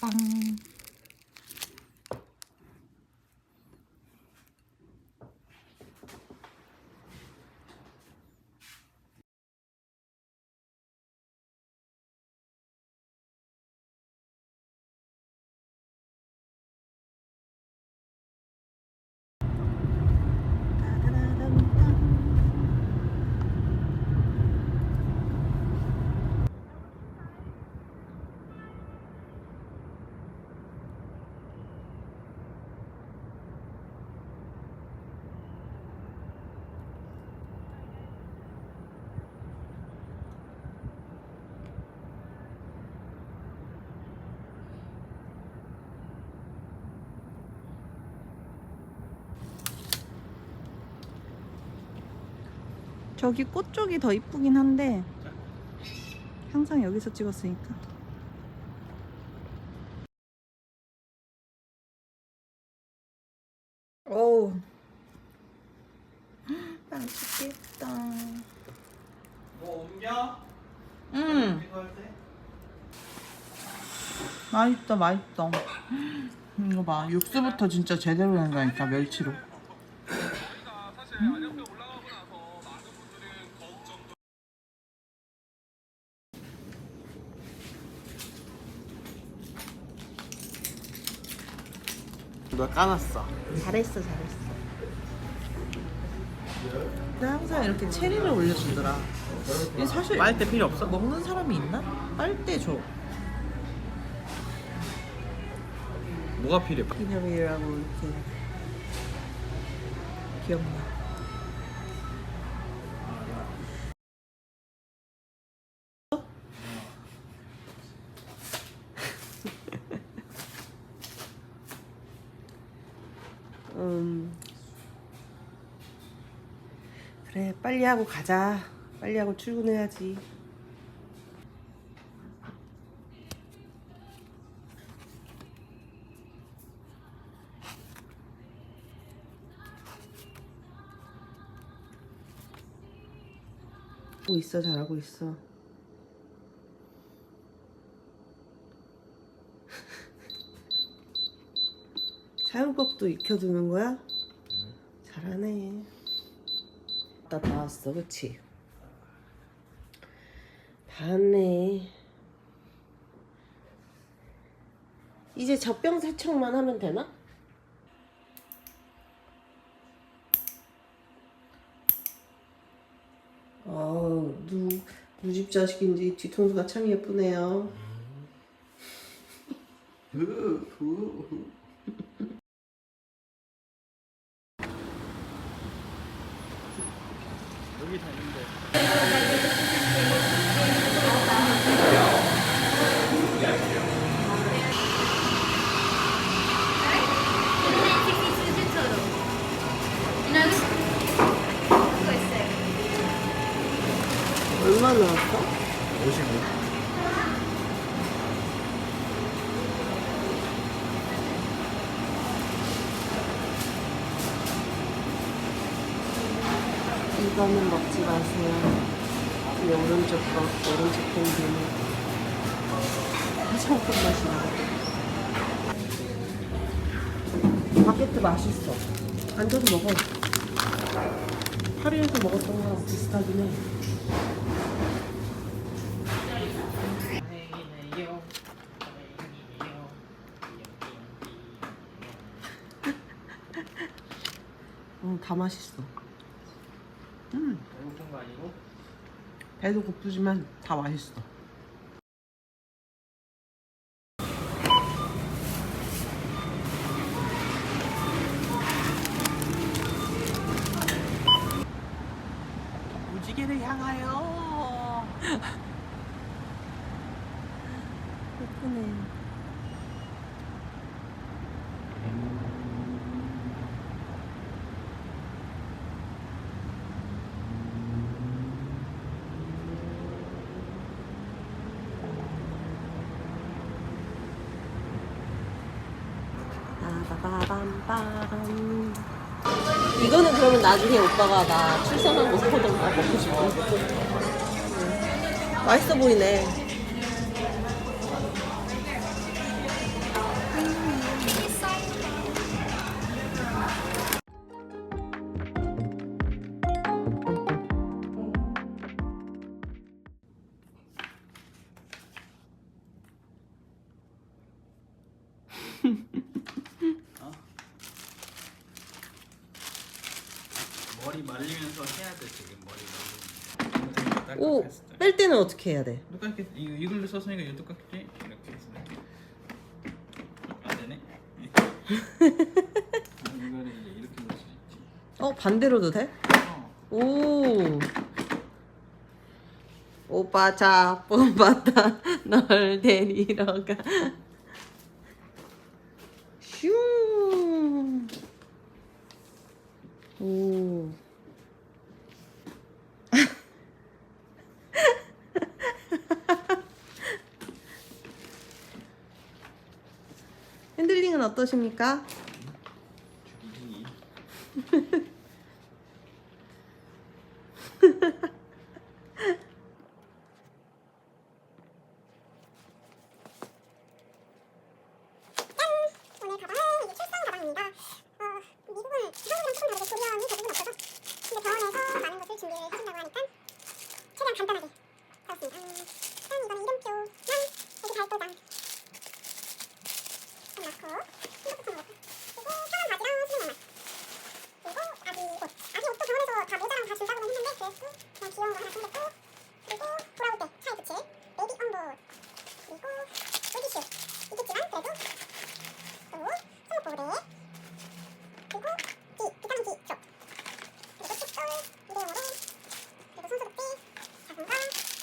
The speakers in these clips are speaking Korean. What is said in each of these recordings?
嗯 저기 꽃 쪽이 더 이쁘긴 한데 항상 여기서 찍었으니까. 어우 맛있겠다. 뭐 옮겨? 음 때? 맛있다 맛있다. 이거 봐 육수부터 진짜 제대로 된다니까 멸치로. 너 까놨어. 잘했어 잘했어. 나 항상 이렇게 체리를 올려주더라. 이게 사실 빨대 필요 없어? 먹는 사람이 있나? 빨대 줘. 뭐가 필요해? 기념일이라고 이렇게 귀엽나? 음 그래 빨리 하고 가자. 빨리 하고 출근해야지. 하고 있어 잘하고 있어 사용법도 익혀두는 거야? 잘하네 나 나왔어 그치? 봤네 이제 젖병 세척만 하면 되나? 어, 누, 누집 자식인지 뒤통수가 참 예쁘네요. 여기 다 있는데. 얼마 나왔어? 55. 이거는 먹지 마세요. 이 오른쪽 거, 오른쪽 캔디는 화장품 맛이 나. 바게트 맛있어. 앉아서 먹어. 파리에서 먹었던 거랑 비슷하긴 해. 응, 다 맛있어. 음, 배고픈 거 아니고? 배도 고프지만 다 맛있어. 무지개를 향하여. 예쁘네. 빠바밤빰. 이거는 그러면 나중에 오빠가 나 출산하고 사오던 거 먹고 싶어. 맛있어 보이네. 오, 뺄 때는 어떻게 해야 돼? 똑같게 이 이걸로 썼으니까 이거 똑같이 이렇게 해서 안 되네. 아, 이거를 이제 이렇게 넣을 수 있지. 어, 반대로도 돼? 어. 오. 오빠 자 뽑았다 널 데리러 가. 슝. 오. 어떠십니까? 죽이기. 오늘 가방은 이제 출산 가방입니다. 어, 미국은 한국이랑 조금 다르게 조리원이 대부분 없어서 근데 병원에서 많은 것을 준비를 해준다고 하니까 최대한 간단하게 잡았습니다. 음, 일단 이거는 이름표랑 여기 발도장 좀 넣고 핸드폰 넣고 그리고 편한 바지랑 수면 양말 그리고 아기 옷 아기 옷도 병원에서 다 모자랑 다 준다고는 했는데 그래도 그냥 귀여운 거 하나 챙겼고 그리고 돌아올 때 차에 붙일 베이비 언보드 그리고 물티슈 있겠지만 그래도 또 손목보호대 그리고 비, 비타민 D 쪽 그리고 칫솔 일회용으로 그리고 손소독기 자금과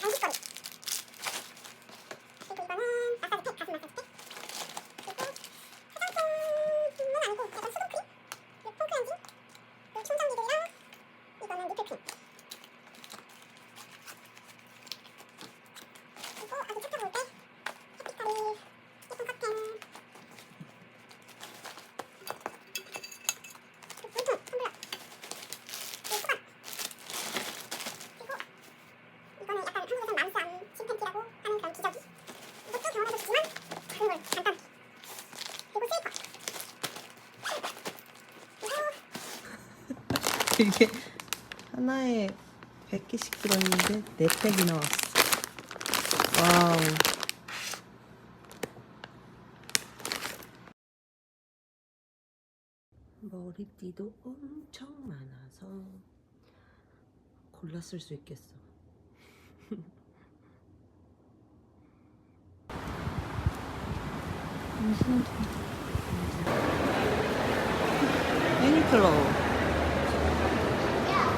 간식거리 그리고 이거는 마사지팩 가슴 마사지팩 그리고 화장품은 아니고 약간 수분크림 그리고 폼크 엔진 그리고 충전기들이랑 이거는 리필핀 그리고 아기 차 타고 올때 해피카리 예쁜 카펜 물통, 텀블러, 그리고 수건, 그리고 이거는 약간 한국에서 남산 침팬티라고 하는 그런 기저귀. 이것도 병원에서 주지만 그걸 간단하게. 그리고 슬리퍼. 그리고 이게 하나에 100개씩 들었는데 4팩이 나왔어. 와우. 머리띠도 엄청 많아서 쓸수 있겠어. 유니클로.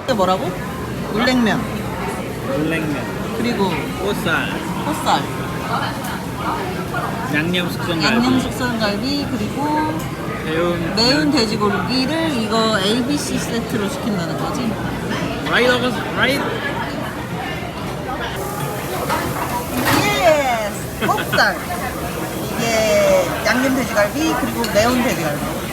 이게 뭐라고? 물냉면. 물냉면, 그리고 꽃살, 콧살, 양념 숙성갈비, 양념 숙성갈비, 그리고 매운 매운 돼지고기를 이거 ABC 세트로 시킨다는 거지? 어거스 라이드 예스! 콧살. 이게 양념 돼지갈비 그리고 매운 돼지갈비.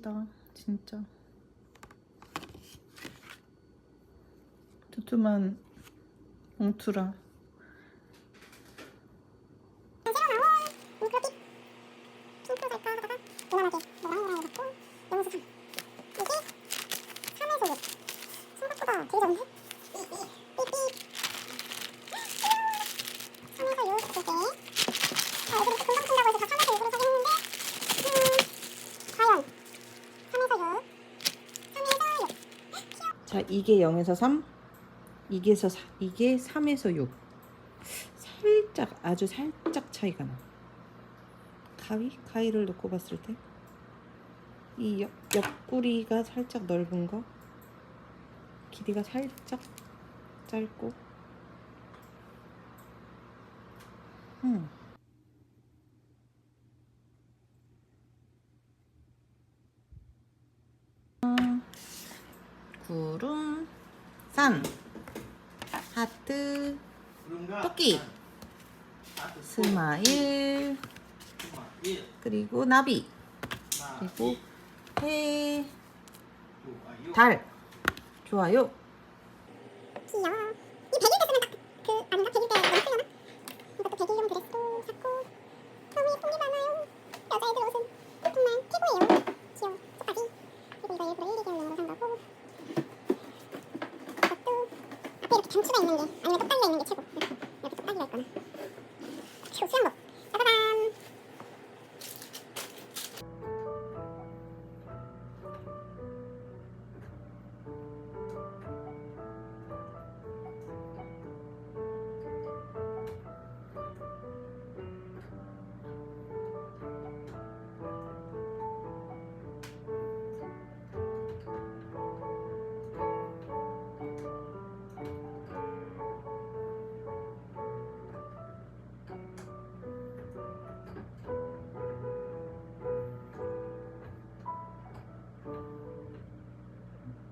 감동이다, 진짜. 두툼한 봉투라. 새로 나온 잉크로빛 핑크 살까 하다가 무난하게 노랑노랑해 갖고 영수삼 이게 3에서 6 생각보다 되게 적은데? 삐삐 3에서 6 이렇게 아 애들이 또 금방 큰다고 해서 다 3에서 6으로 사긴 했는데 음 과연 3에서 6 3에서 6 자, 이게 0에서 3, 이게서 사, 이게 3에서 6. 살짝 아주 살짝 차이가 나. 가위? 가위를 놓고 봤을 때 이 옆구리가 살짝 넓은 거 길이가 살짝 짧고 음. 구름 산 하트 토끼 스마일 그리고 나비 그리고 해, 달 좋아요 귀여워. 이 100일 됐으면 딱그 아닌가? 100일 때 너무 크려나? 이것도 100일용 드레스도 샀고 너무 예쁜 게 많아요. 여자애들 옷은 정말 최고예요. 귀여워. 끝까지. 그리고 이거 일부러 1, 2개월용으로 산 거고 단추가 있는 게 아니면 똑딱이가 있는 게 최고. 이렇게, 끝단이가 있거나. 최고 수영복.